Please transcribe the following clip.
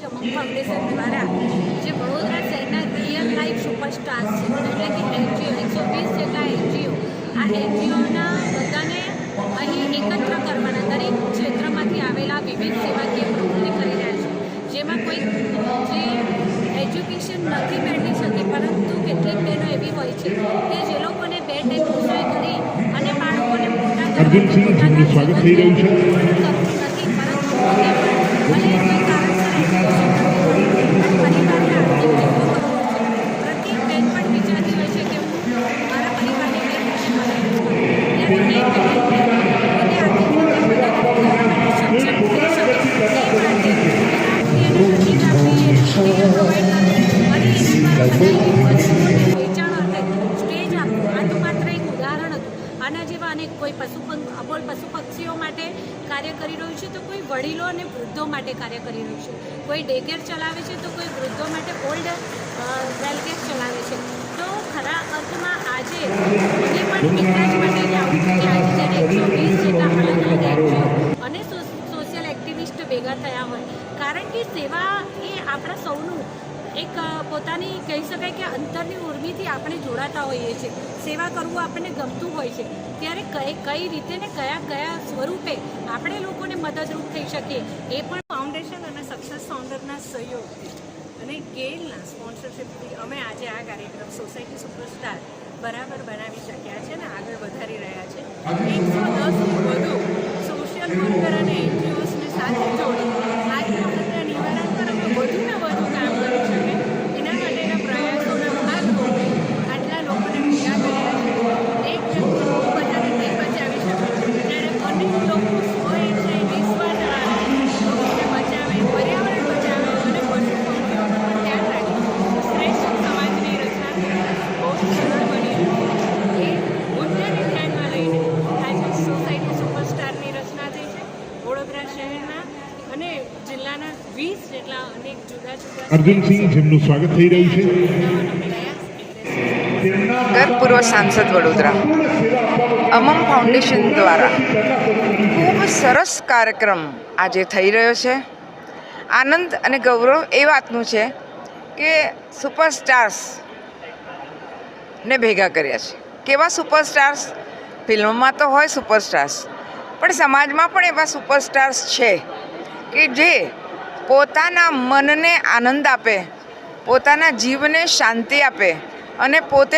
અમુક ફાઉન્ડેશન દ્વારા જે વડોદરા શહેરના રિયલ લાઈફ સુપરસ્ટાર છે એટલે કે એનજીઓ એકસો વીસ જેટલા એનજીઓ આ એનજીઓના બધાને અહીં એકત્ર કરવાના દરેક ક્ષેત્રમાંથી આવેલા વિવિધ સેવાકીય પ્રવૃત્તિ કરી રહ્યા છે. જેમાં કોઈ જે એજ્યુકેશન નથી મેળવી શકે પરંતુ કેટલીક બહેનો એવી હોય છે કે જે લોકોને બે ટેક રસોઈ કરી અને બાળકોને મોટા પોતાના નથી પરંતુ કોઈ પશુ અબોલ પશુ પક્ષીઓ માટે કાર્ય કરી રહ્યું છે તો કોઈ વડીલો અને વૃદ્ધો માટે કાર્ય કરી રહ્યું છે કોઈ ડેકેર ચલાવે છે તો કોઈ વૃદ્ધો માટે ઓલ્ડ વેલકેર ચલાવે છે તો ખરા અર્થમાં આજે પણ એટલા જ માટે જાણવું છે કે આજે જ્યારે એકસો વીસ જેટલા અલગ અલગ NGO અને સોશિયલ એક્ટિવિસ્ટ ભેગા થયા હોય. કારણ કે સેવા એ આપણા સૌનું એક પોતાની કહી શકાય કે અંતરની ઉર્મિથી આપણે જોડાતા હોઈએ છીએ. સેવા કરવું આપણને ગમતું હોય છે. ત્યારે કઈ કઈ રીતે ને કયા કયા સ્વરૂપે આપણે લોકોને મદદરૂપ થઈ શકીએ એ પણ ફાઉન્ડેશન અને સક્સેસ ફાઉન્ડરના સહયોગથી. અને ગેલના સ્પોન્સરશિપથી અમે આજે આ કાર્યક્રમ સોસાયટી સુપરસ્ટાર બરાબર બનાવી શક્યા છે અને આગળ વધારી રહ્યા છે. એકસો દસ વધુ સોશિયલ વર્કર અને એનજીઓસને સાથે જોડી આ સમસ્યા નિવારણ પર અમે વધુને વધુ કામ કરી શકે એના માટેના પ્રયાસોના ભાગરૂપે આટલા લોકોને ભેગા કર્યા છે એક વ્યક્તિ બધાને નહીં બચાવી શકે ત્યારે અનેક લોકો સ્વ નિસ્વાર્થ લોકોને બચાવે પર્યાવરણ બચાવે અને પશુ પંખીઓનું પણ ધ્યાન રાખે શ્રેષ્ઠ સમાજની રચના બહુ સરળ બની રહે એ મુદ્દાને ધ્યાનમાં લઈને આજે સોસાયટી સુપરસ્ટારની રચના થઈ છે વડોદરા શહેરના અને જિલ્લાના વીસ જેટલા અનેક જુદા જુદા અર્જુનસિંહ જેમનું સ્વાગત થઈ રહ્યું છે. બનાવવાનો પ્રયાસ એટલે ગતપૂર્વ સાંસદ વડોદરા. અમમ ફાઉન્ડેશન દ્વારા ખૂબ સરસ કાર્યક્રમ આજે થઈ રહ્યો છે. આનંદ અને ગૌરવ એ વાતનું છે કે સુપરસ્ટાર્સ ને ભેગા કર્યા છે. કેવા સુપરસ્ટાર્સ? ફિલ્મમાં તો હોય સુપરસ્ટાર્સ પણ સમાજમાં પણ એવા સુપરસ્ટાર્સ છે કે જે પોતાના મનને આનંદ આપે પોતાના જીવને શાંતિ આપે અને પોતે